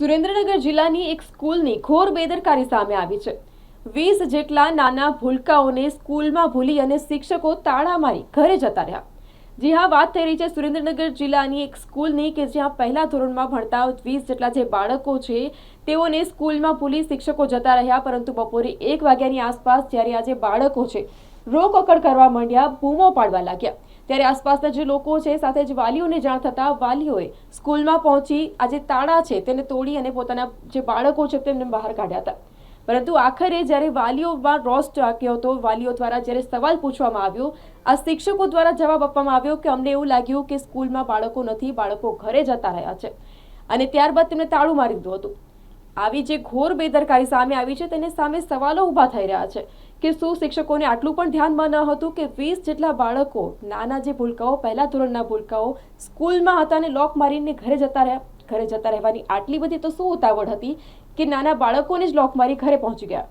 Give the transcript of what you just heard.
સુરેન્દ્રનગર જિલ્લાની એક સ્કૂલની ઘોર બેદરકારી સામે આવી છે. વીસ જેટલા નાના ભૂલકાઓને સ્કૂલમાં ભૂલી અને શિક્ષકો તાળા મારી ઘરે જતા રહ્યા. જી હા, વાત થઈ રહી છે સુરેન્દ્રનગર જિલ્લાની એક સ્કૂલની કે જ્યાં પહેલા ધોરણમાં ભણતા વીસ જેટલા જે બાળકો છે, તેઓને સ્કૂલમાં ભૂલી શિક્ષકો જતા રહ્યા, પરંતુ બપોરે એક વાગ્યાની આસપાસ જ્યારે આજે બાળકો છે રોકકડ કરવા માંડ્યા, બૂમો પાડવા લાગ્યા. ત્યારે આસપાસના જે લોકો છે, સાથે જ વાલીઓને જાણ થતાં વાલીઓએ સ્કૂલમાં પહોંચી આ જે તાળા છે, તેને તોડી અને પોતાના જે બાળકો છે, તેમને બહાર કાઢ્યા હતા. પરંતુ આખરે જ્યારે વાલીઓમાં રોષ જાગ્યો હતો, વાલીઓ દ્વારા જ્યારે સવાલ પૂછવામાં આવ્યો, આ શિક્ષકો દ્વારા જવાબ આપવામાં આવ્યો કે અમને એવું લાગ્યું કે સ્કૂલમાં બાળકો નથી, બાળકો ઘરે જતા રહ્યા છે. અને ત્યારબાદ તેમણે તાળું મારી દીધું હતું. આવી જે ઘોર બેદરકારી સામે આવી છે, તેને સામે સવાલો ઊભા થઈ રહ્યા છે કે શું શિક્ષકોને આટલું પણ ધ્યાનમાં ન હતું કે વીસ જેટલા બાળકો નાના જે ભૂલકાઓ, પહેલા ધોરણના ભૂલકાઓ સ્કૂલમાં હતા અને લોક મારીને ઘરે જતા રહ્યા? ઘરે જતા રહેવાની આટલી બધી તો શું ઉતાવળ હતી કે નાના બાળકોને જ લોક મારી ઘરે પહોંચી ગયા?